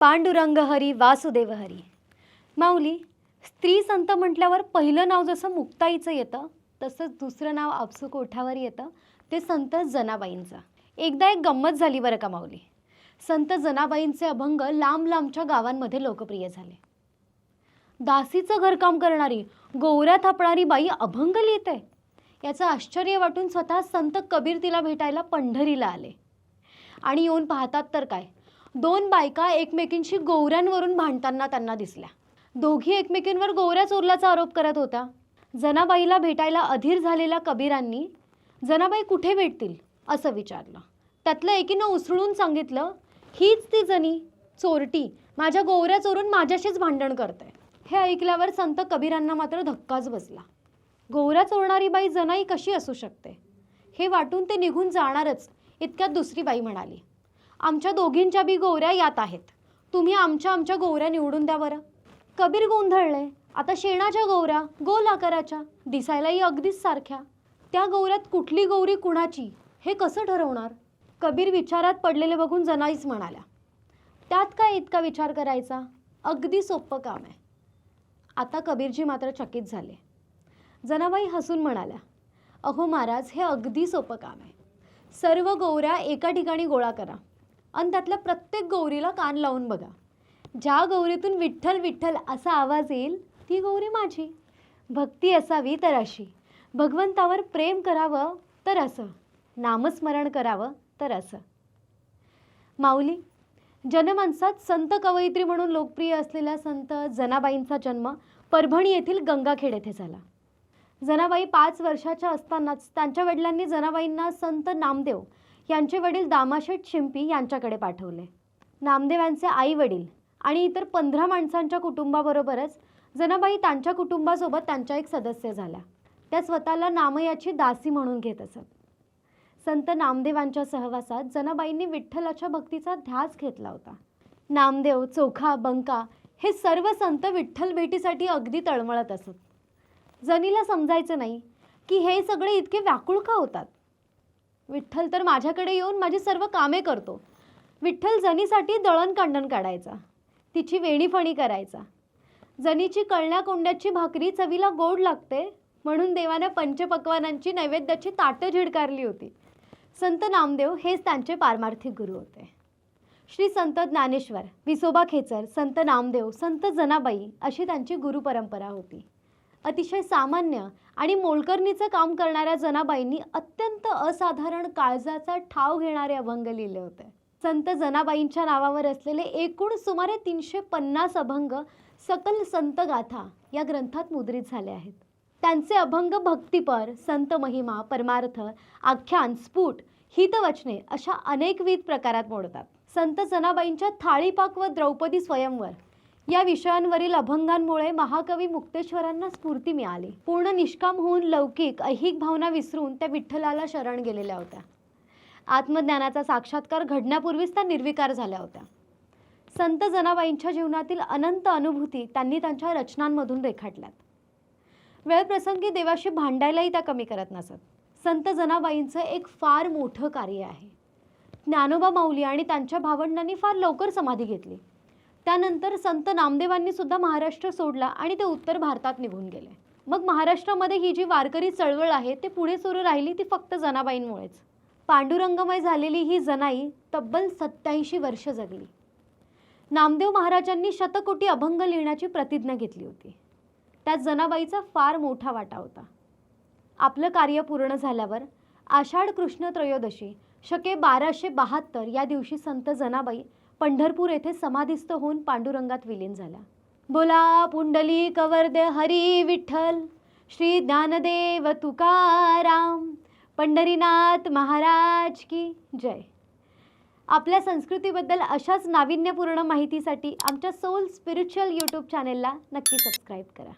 पांडुरंग हरी वासुदेव हरी माऊली स्त्री संत म्हटल्यावर पहिलं नाव जसं मुक्ताईचं येतं तसंच दुसरं नाव आपसूक ओठावर येतं ते संत जनाबाईंचं. एकदा एक गंमत झाली बरं का माऊली? संत जनाबाईंचे अभंग लांब लांबच्या गावांमध्ये लोकप्रिय झाले. दासीचं घरकाम करणारी गोवऱ्या थापणारी बाई अभंग लिहिते. याचं आश्चर्य वाटून स्वतः संत कबीर तिला भेटायला पंढरीला आले. आणि येऊन पाहतात तर काय? दोन बायका एकमेकींशी गोवऱ्यांवरून भांडताना त्यांना दिसल्या. दोघी एकमेकींवर गोवऱ्या चोरल्याचा आरोप करत होत्या. जनाबाईला भेटायला अधीर झालेल्या कबीरांनी जनाबाई कुठे भेटतील? असं विचारलं. त्यातलं एकीनं उसळून सांगितलं हीच ती जनी चोरटी माझ्या गोवऱ्या चोरून माझ्याशीच भांडण करते. हे ऐकल्यावर संत कबीरांना मात्र धक्काच बसला. गोवऱ्या चोरणारी बाई जनाई कशी असू शकते? हे वाटून ते निघून जाणारच इतक्यात दुसरी बाई म्हणाली. आमच्या दोघींच्या बी गोवऱ्या यात आहेत. तुम्ही आमच्या आमच्या गोवऱ्या निवडून द्या बरं. कबीर गोंधळले. आता शेणाच्या गोवऱ्या गोल आकाराच्या दिसायलाही अगदीच सारख्या. त्या गोवऱ्यात कुठली गौरी कुणाची हे कसं ठरवणार? कबीर विचारात पडलेले बघून जनाईच म्हणाल्या. त्यात काय इतका विचार करायचा? अगदी सोपं काम आहे. आता कबीरजी मात्र चकित झाले. जनाबाई हसून म्हणाल्या अहो महाराज हे अगदी सोपं काम आहे. सर्व गौऱ्या एका ठिकाणी गोळा करा. आणि त्यातल्या प्रत्येक गौरीला कान लावून बघा. ज्या गौरीतून विठ्ठल विठ्ठल असा आवाज येईल ती गौरी माझी. भक्ती असावी तर अशी. भगवंतावर प्रेम करावं तर असं. नामस्मरण करावं तर असं. माऊली जनमानसात संत कवयित्री म्हणून लोकप्रिय असलेल्या संत जनाबाईंचा जन्म परभणी येथील गंगाखेड येथे झाला. जनाबाई पाच वर्षाच्या असतानाच त्यांच्या वडिलांनी जनाबाईंना संत नामदेव यांचे वडील दामाशेठ शिंपी यांच्याकडे पाठवले. नामदेवांचे आई वडील आणि इतर पंधरा माणसांच्या कुटुंबाबरोबरच जनाबाई त्यांच्या कुटुंबासोबत त्यांच्या एक सदस्य झाल्या. त्या स्वतःला नामयाची दासी म्हणून घेत असत. संत नामदेवांच्या सहवासात जनाबाईंनी विठ्ठलाच्या भक्तीचा ध्यास घेतला होता. नामदेव चोखा बंका हे सर्व संत विठ्ठल भेटीसाठी अगदी तळमळत असत. जनीला समजायचं नाही की हे सगळे इतके व्याकुळ का होतात? विठ्ठल तर माझ्याकडे येऊन माझी सर्व कामे करतो. विठ्ठल जनीसाठी दळणकांडण काढायचा. तिची वेणीफणी करायचा. जनीची कळण्या कोंड्याची भाकरी चवीला गोड लागते म्हणून देवाने पंचपक्वानांची नैवेद्याची ताटं झिडकारली होती. संत नामदेव हेच त्यांचे पारमार्थिक गुरु होते. श्री संत ज्ञानेश्वर विसोबा खेचर संत नामदेव संत जनाबाई अशी त्यांची गुरुपरंपरा होती. अतिशय सामान्य आणि मोलकरणीचं काम करणाऱ्या जनाबाईंनी अत्यंत असाधारण काळजाचा ठाव घेणारे अभंग लिहिले होते. संत जनाबाईंच्या नावावर असलेले एकूण सुमारे तीनशे पन्नास अभंग सकल संत गाथा या ग्रंथात मुद्रित झाले आहेत. त्यांचे अभंग भक्तिपर संत महिमा परमार्थ आख्यान स्फुट हितवचने अशा अनेकविध प्रकारात मोडतात. संत जनाबाईंच्या थाळीपाक व द्रौपदी स्वयंवर या विषयांवरील अभंगांमुळे महाकवी मुक्तेश्वरांना स्फूर्ती मिळाली. पूर्ण निष्काम होऊन लौकिक ऐहिक भावना विसरून त्या विठ्ठलाला शरण गेलेल्या होत्या. आत्मज्ञानाचा साक्षात्कार घडण्यापूर्वीच त्या निर्विकार झाल्या होत्या. संत जनाबाईंच्या जीवनातील अनंत अनुभूती त्यांनी त्यांच्या रचनांमधून रेखाटल्यात. वेळप्रसंगी देवाशी भांडायलाही त्या कमी करत नसत. संत जनाबाईंचं एक फार मोठं कार्य आहे. ज्ञानोबा माऊली आणि त्यांच्या भावंडांनी फार लवकर समाधी घेतली. त्यानंतर संत नामदेवांनी सुद्धा महाराष्ट्र सोडला आणि ते उत्तर भारतात निघून गेले. मग महाराष्ट्रामध्ये ही जी वारकरी चळवळ आहे ते पुढे सुरू राहिली ती फक्त जनाबाईंमुळेच. पांडुरंगमय झालेली ही जनाई तब्बल सत्याऐंशी वर्ष जगली. नामदेव महाराजांनी शतकोटी अभंग लिहिण्याची प्रतिज्ञा घेतली होती. त्यात जनाबाईचा फार मोठा वाटा होता. आपलं कार्य पूर्ण झाल्यावर आषाढ कृष्ण त्रयोदशी शके बाराशे बहात्तर या दिवशी संत जनाबाई पंढरपूर येथे समाधिस्थ होऊन पांडुरंगात विलीन झाला. बोला पुंडली कवर्दे हरी विठ्ठल श्री ज्ञानदेव तुकाराम पंढरीनाथ महाराज की जय. आपल्या संस्कृतीबद्दल अशाच नाविन्यपूर्ण माहितीसाठी आमच्या सोल स्पिरिच्युअल यूट्यूब चॅनेलला नक्की सबस्क्राईब करा.